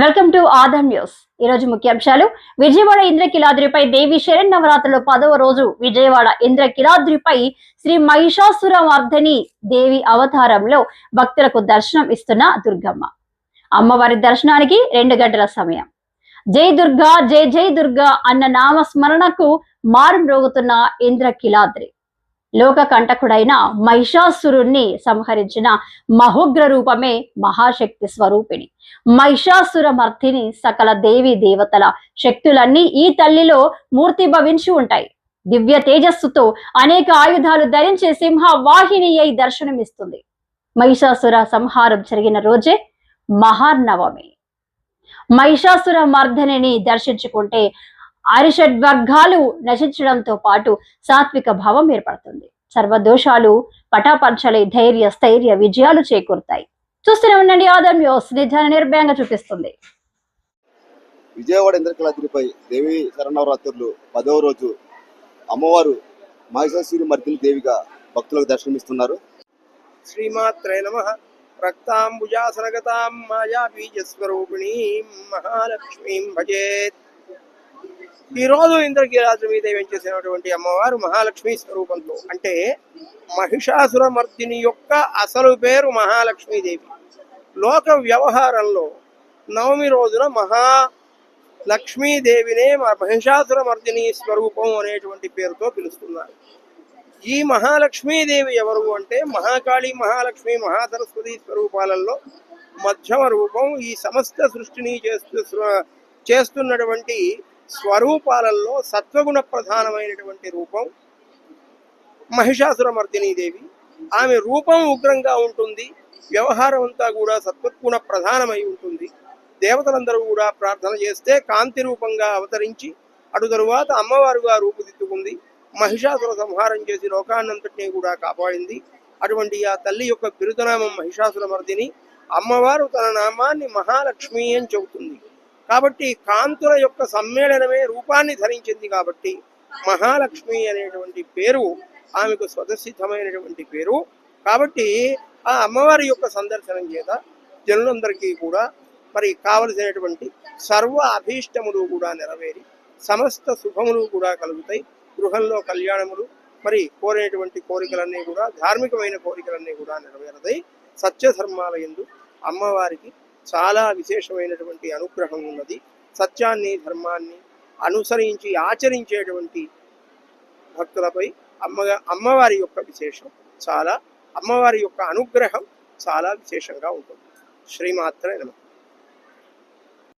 Welcome to other news. ఈ రోజు ముఖ్యాంశాలు. విజయవాడ ఇంద్రకిలాద్రిపై దేవి శరణ్ నవరాత్రుల పదవ రోజు. విజయవాడ ఇంద్రకిలాద్రిపై శ్రీ మహిషాసుర వర్ధని దేవి అవతారంలో భక్తులకు దర్శనం ఇస్తున్న దుర్గమ్మ. అమ్మవారి దర్శనానికి రెండు గంటల సమయం. జై దుర్గా జై జై దుర్గా అన్న నామస్మరణకు మారుమ్రోగుతున్న ఇంద్రకిలాద్రి. లోక కంటకుడైన మహిషాసురుణ్ణి సంహరించిన మహోగ్ర రూపమే మహాశక్తి స్వరూపిణి. మహిషాసుర మర్తిని సకల దేవి దేవతల శక్తులన్నీ ఈ తల్లిలో మూర్తి భవించి ఉంటాయి. దివ్య తేజస్సుతో అనేక ఆయుధాలు ధరించే సింహ వాహిని అయి దర్శనమిస్తుంది. మహిషాసుర సంహారం జరిగిన రోజే మహానవమి. మహిషాసుర మర్ధనిని దర్శించుకుంటే అరిషడ్ వర్గాలు నశించడంతో పాటు సాత్విక భావం ఏర్పడుతుంది. సర్వదోషాలు పటాపంచలే ధైర్య స్థైర్య విజయాలు చేకూరుతాయి. చూస్తూనే ఉండండి ఆదం నిజాన్ని నిర్భయంగా చూపిస్తుంది. విజయవాడ ఇంద్రకలాద్రిపై దేవి శరణవరాత్రులు పదవ రోజు అమ్మవారు మహిషాసురి మర్దిని దేవిగా భక్తులకు దర్శనమిస్తున్నారు. శ్రీమాత్రే నమ. రక్తాంబుజాసనగతాం మాయా బీజస్వరూపిణీం మహాలక్ష్మీం భజేత్. ఈరోజు ఇంద్రకీలాద్రి దేవి చేసినటువంటి అమ్మవారు మహాలక్ష్మి స్వరూపంతో అంటే మహిషాసురమర్దిని యొక్క అసలు పేరు మహాలక్ష్మీదేవి. లోక వ్యవహారంలో నవమి రోజున మహా లక్ష్మీదేవినే మహిషాసురమర్దిని స్వరూపం అనేటువంటి పేరుతో పిలుస్తున్నారు. ఈ మహాలక్ష్మీదేవి ఎవరు అంటే మహాకాళి మహాలక్ష్మి మహాసరస్వతి స్వరూపాలలో మధ్యమ రూపం ఈ సమస్త సృష్టిని చేస్తూ చేస్తున్నటువంటి స్వరూపాలలో సత్వగుణ ప్రధానమైనటువంటి రూపం మహిషాసురమర్దినీదేవి దేవి. ఆమె రూపం ఉగ్రంగా ఉంటుంది వ్యవహారం అంతా కూడా సత్వగుణ ప్రధానమై ఉంటుంది. దేవతలందరూ కూడా ప్రార్థన చేస్తే కాంతి రూపంగా అవతరించి అటు తరువాత అమ్మవారుగా రూపుదిద్దుకుంది. మహిషాసుర సంహారం చేసి లోకాన్నంతటినీ కూడా కాపాడింది. అటువంటి ఆ తల్లి యొక్క బిరుదనామం మహిషాసుర మర్దిని అమ్మవారు తన నామాన్ని మహాలక్ష్మి అని చెబుతుంది. కాబట్టి కాంతుల యొక్క సమ్మేళనమే రూపాన్ని ధరించింది కాబట్టి మహాలక్ష్మి అనేటువంటి పేరు ఆమెకు స్వతసిద్ధమైనటువంటి పేరు. కాబట్టి ఆ అమ్మవారి యొక్క సందర్శనం చేత జనులందరికీ కూడా మరి కావలసినటువంటి సర్వ అభీష్టములు కూడా నెరవేరి సమస్త శుభములు కూడా కలుగుతాయి. గృహంలో కళ్యాణములు మరి కోరేటువంటి కోరికలన్నీ కూడా ధార్మికమైన కోరికలన్నీ కూడా నెరవేరుతాయి. సత్యధర్మాలయందు అమ్మవారికి చాలా విశేషమైనటువంటి అనుగ్రహం ఉన్నది. సత్యాన్ని ధర్మాన్ని అనుసరించి ఆచరించేటువంటి భక్తులపై అమ్మగా అమ్మవారి యొక్క విశేషం చాలా అమ్మవారి యొక్క అనుగ్రహం చాలా విశేషంగా ఉంటుంది. శ్రీమాత్ర నమ.